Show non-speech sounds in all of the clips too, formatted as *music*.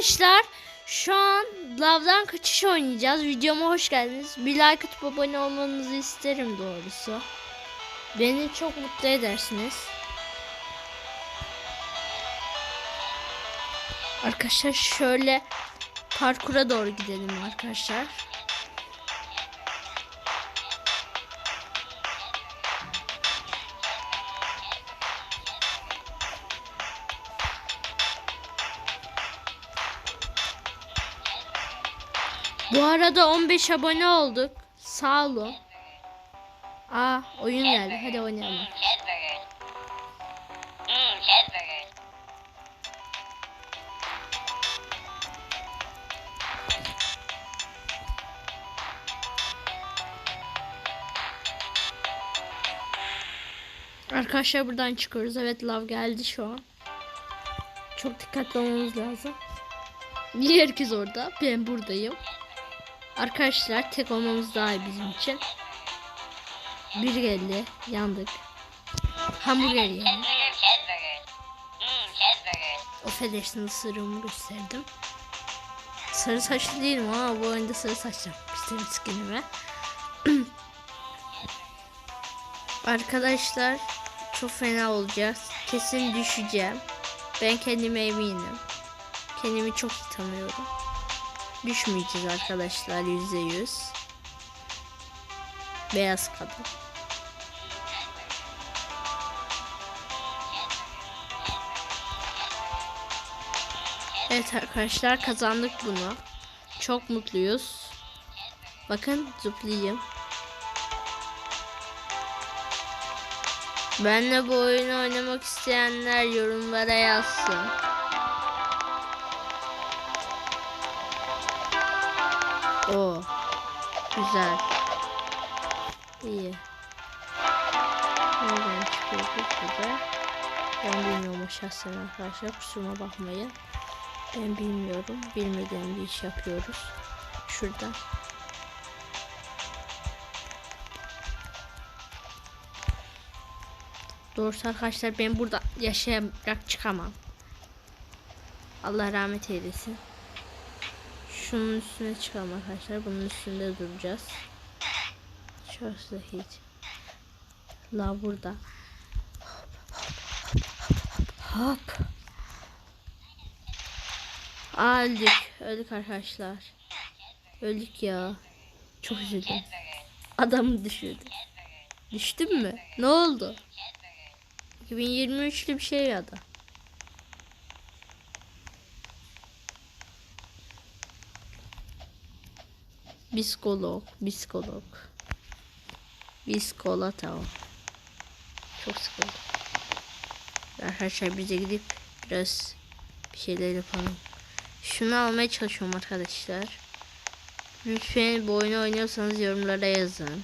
Arkadaşlar şu an lavdan kaçış oynayacağız. Videoma hoş geldiniz. Bir like atıp abone olmanızı isterim doğrusu. Beni çok mutlu edersiniz. Arkadaşlar şöyle parkura doğru gidelim arkadaşlar. Bu arada 15 abone olduk. Sağ olun. Aa oyun geldi. Hadi oynayalım. Mmm, cheeseburgers. Arkadaşlar buradan çıkıyoruz. Evet lav geldi şu an. Çok dikkatli olmamız lazım. Niye herkes orada? Ben buradayım. Arkadaşlar tek olmamız daha iyi bizim için. Bir geldi. Yandık. Hamburger yani. Affedersiniz sırrımı gösterdim. Sarı saçlı değilim ama bu oyunda sarı saçlım. İstedim skinime. *clears throat* Arkadaşlar çok fena olacak. Kesin düşeceğim. Ben kendime eminim. Kendimi çok iyi tanıyorum. Düşmeyeceğiz arkadaşlar yüzde yüz. Beyaz kadın. Evet arkadaşlar kazandık bunu. Çok mutluyuz. Bakın zıplayayım. Benle bu oyunu oynamak isteyenler yorumlara yazsın. O güzel. İyi. Nereden çıkıyor bu burada? Ben bilmiyorum şahsen arkadaşlar kusuruma bakmayın. Ben bilmiyorum. Bilmediğim bir iş yapıyoruz. Şuradan. Doğrusu arkadaşlar ben burada yaşayarak çıkamam. Allah rahmet eylesin. Şunun üstüne çıkalım arkadaşlar. Bunun üstünde duracağız. Şurası da hiç. La burada. Hop. Aa, öldük. Öldük arkadaşlar. Öldük ya. Çok üzüldüm. Adamı düşürdü. Düştüm mü? Ne oldu? 2023'lü bir şey ya da. Biskolog, biskolog. Biskolata o. Çok sıkıldım. Arkadaşlar bize gidip biraz bir şeyler yapalım. Şunu almaya çalışıyorum arkadaşlar. Lütfen bu oyunu oynuyorsanız yorumlara yazın.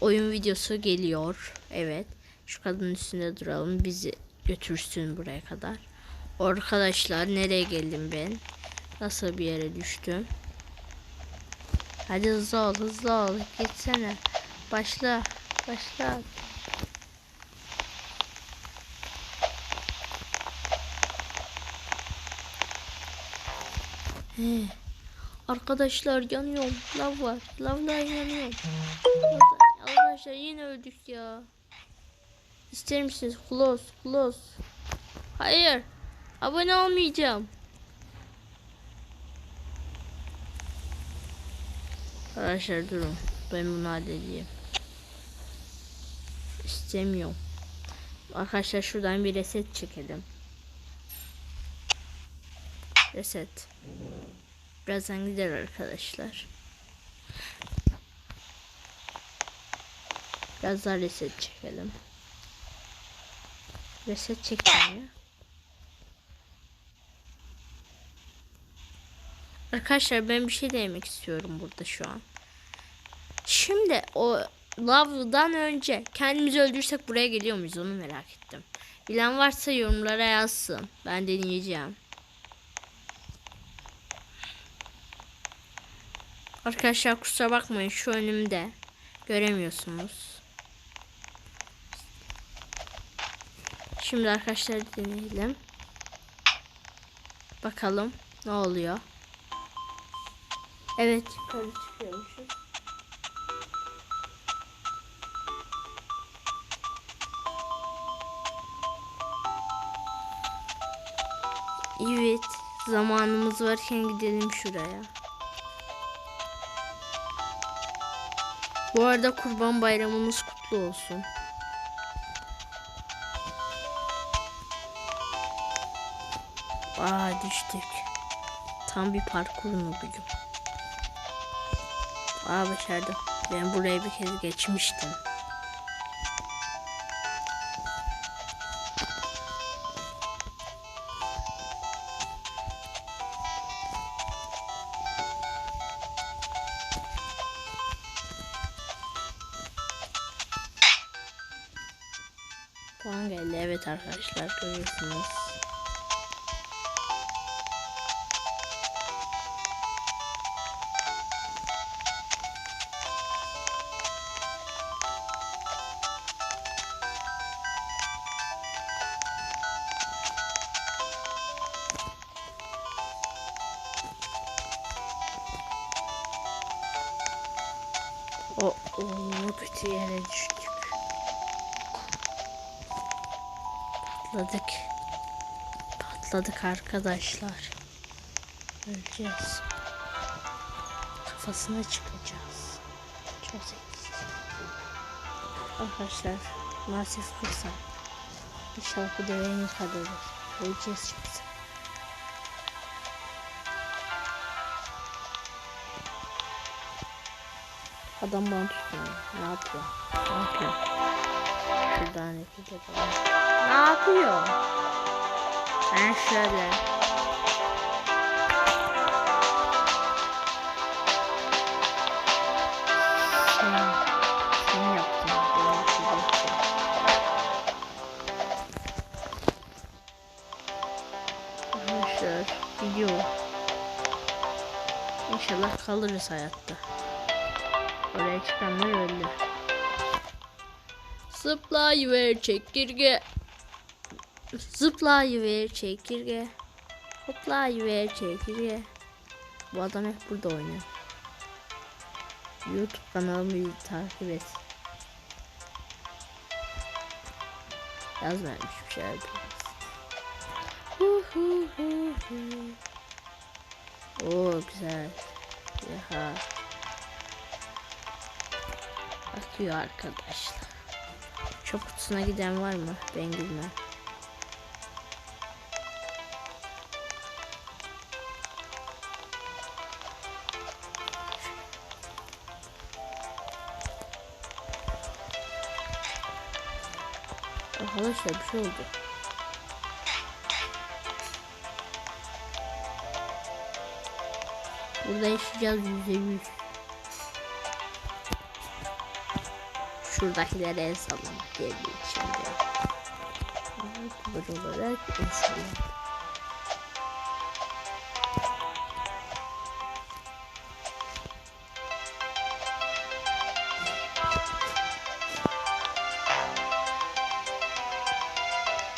Oyun videosu geliyor. Evet. Şu kadının üstünde duralım. Bizi götürsün buraya kadar. Arkadaşlar nereye geldim ben? Nasıl bir yere düştüm? Hadi hızlı ol hızlı ol. Gitsene. Başla. Başla. He. Arkadaşlar yanıyorum. Lav var. Lavla yanıyorum. Arkadaşlar yine öldük ya. İster misiniz? Close, close. Hayır. Abone olmayacağım. Arkadaşlar durun. Ben bunu halledeyim. İstemiyorum. Arkadaşlar şuradan bir reset çekelim. Reset. Birazdan gider arkadaşlar. Biraz daha reset çekelim. Reset çekmiyor. Arkadaşlar ben bir şey demek istiyorum burada şu an. Şimdi o lavdan önce kendimizi öldürsek buraya geliyor muyuz onu merak ettim. Bilen varsa yorumlara yazsın. Ben deneyeceğim. Arkadaşlar kusura bakmayın şu önümde göremiyorsunuz. Şimdi arkadaşlar deneyelim. Bakalım ne oluyor. Evet yukarı çıkıyormuşuz. Evet zamanımız varken gidelim şuraya. Bu arada kurban bayramınız kutlu olsun. Aa düştük. Tam bir parkur nubuyum. Aa başardım. Ben buraya bir kez geçmiştim. Puan geldi. Evet arkadaşlar görüyorsunuz. O, o kötü yere düştük. Patladık. Patladık arkadaşlar. Öleceğiz. Kafasına çıkacağız. Çok zeki. Arkadaşlar maalesef fırsat. İnşallah bu devenin kadarı. Öleceğiz yoksa. Adam bana tutuyor. Ne yapıyor? Ne yapıyor? Şuradan hareket edelim. Ne yapıyor? Ben şöyle. Şey. Arkadaşlar. İnşallah kalırız hayatta. Oraya çıkanlar öldü. Zıplayıver çekirge. Zıplayıver çekirge. Hoplayıver çekirge. Bu adam hep burada oynuyor. YouTube kanalımı takip et. Yazmamış bir şey. Hu hu hu güzel. Yaha. Akıyor arkadaşlar. Çöp kutusuna giden var mı? Ben gitmem. Arkadaşlar bir şey oldu. Burada yaşayacağız yüzde yüz. Şuradakilere el sallamak geldi içinde. YouTuber olarak el sallamak.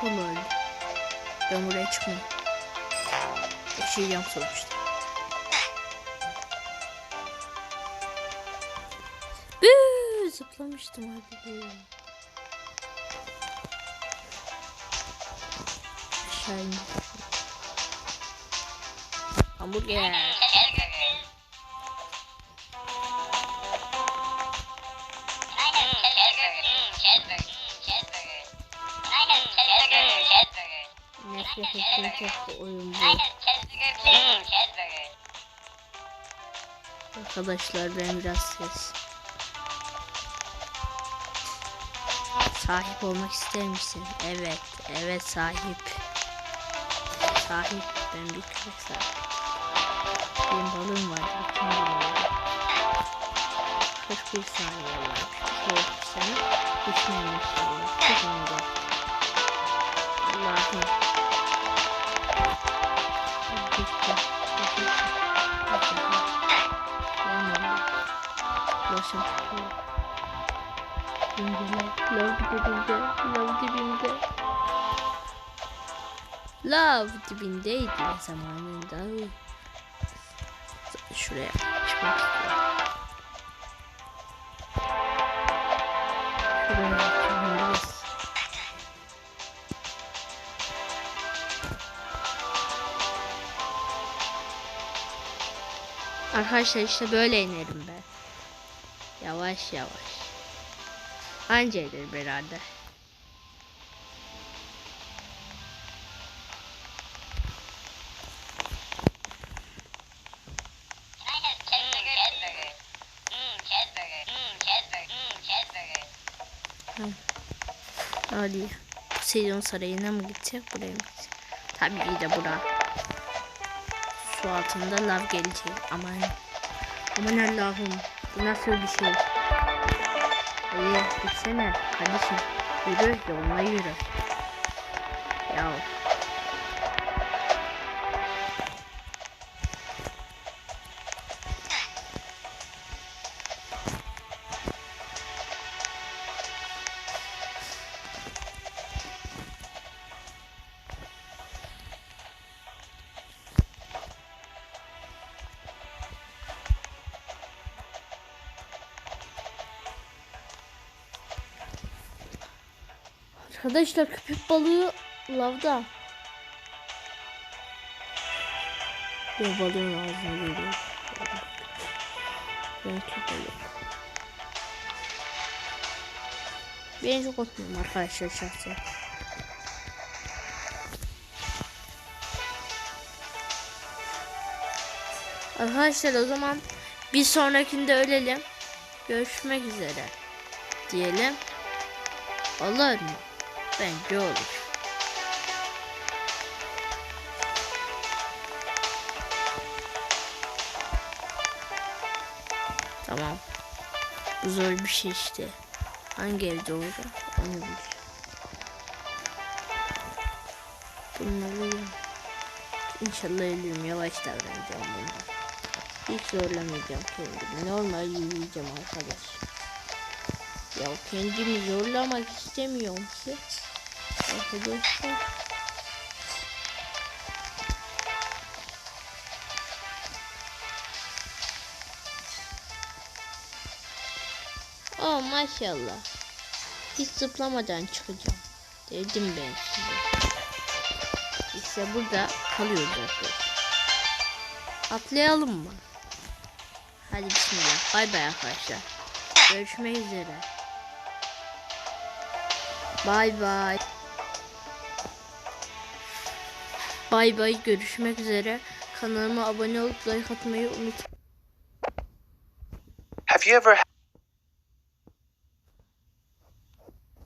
Kim öldü? Ben buraya çıkmam. Yaşayacağım sonuçta. Can I have cheeseburger? Cheeseburger. Nefret ettiğim. Arkadaşlar ben biraz ses. Sahip olmak ister misin? Evet, evet sahip. Sahip, ben bir köpek sahip. Benim balığım var, bütün balığım. 41 saniye var. Şöyle sen düşmeyin inşallah. Çok önde. Allah'ım. Gitti. Gitti. Olmadı. Başım çıkıyor. Dibimde. Lav dibimde. Lav dibimde. Lav dibindeydi zamanında. Şuraya çıkmak istiyorum. Arkadaşlar işte böyle inerim ben. Yavaş yavaş. Anca iner herhalde. Can I have cheeseburger? Cheeseburger. Cheeseburger. Cheeseburger. Cheeseburger. Hadi. Seyyon Sarayı'na mı gidecek buraya mı gidecek? Tabii ki de bura. Su altında lav gelecek. Aman. Aman Allah'ım. Bu nasıl bir şey? Hadi gitsene. Kardeşim. Yürü yoluna yürü. Ya. Arkadaşlar köpek balığı lavda. Ya balığın ağzına geliyor. Ben köpek balığı. Ben çok korkmuyorum arkadaşlar şahsen. Arkadaşlar o zaman bir sonrakinde ölelim. Görüşmek üzere diyelim. Olur mu? Bence olur. Tamam. Zor bir şey işte. Hangi evde olacak onu bileceğim. Bunları İnşallah ölürüm. Yavaş davranacağım bunlar. Hiç zorlamayacağım kendimi. Normal yürüyeceğim arkadaş. Ya kendimi zorlamak istemiyorum ki. Arkadaşlar. Oh maşallah. Hiç zıplamadan çıkacağım. Dedim ben size. İşte burada kalıyoruz arkadaşlar. Atlayalım mı? Hadi bismillah. Bay bay arkadaşlar. Görüşmek üzere. Bay bay. Bay bay görüşmek üzere. Kanalıma abone olup like atmayı unutmayın. Have you ever